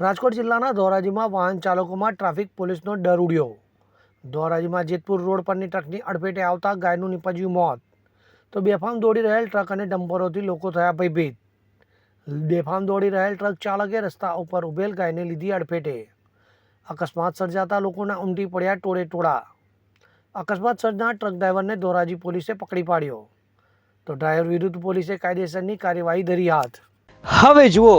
રાજકોટ જિલ્લાના ધોરાજીમાં વાહન ચાલકોમાં ટ્રાફિક પોલીસનો ડર ઉડ્યો. ધોરાજીમાં જેતપુર રોડ પરની ટ્રકની અડફેટે આવતા ગાયનું નિપજ્યું મોત. તો બેફામ દોડી રહેલ ટ્રક અને ડમ્પરોથી લોકો થયા ભયભીત. બેફામ દોડી રહેલ ટ્રક ચાલકે રસ્તા ઉપર ઉભેલ ગાયને લીધી અડફેટે. અકસ્માત સર્જાતા લોકોના ઉમટી પડ્યા ટોળે ટોળા. અકસ્માત સર્જનાર ટ્રક ડ્રાઈવરને ધોરાજી પોલીસે પકડી પાડ્યો. તો ડ્રાઈવર વિરુદ્ધ પોલીસે કાયદેસરની કાર્યવાહી ધરી હાથ. હવે જુઓ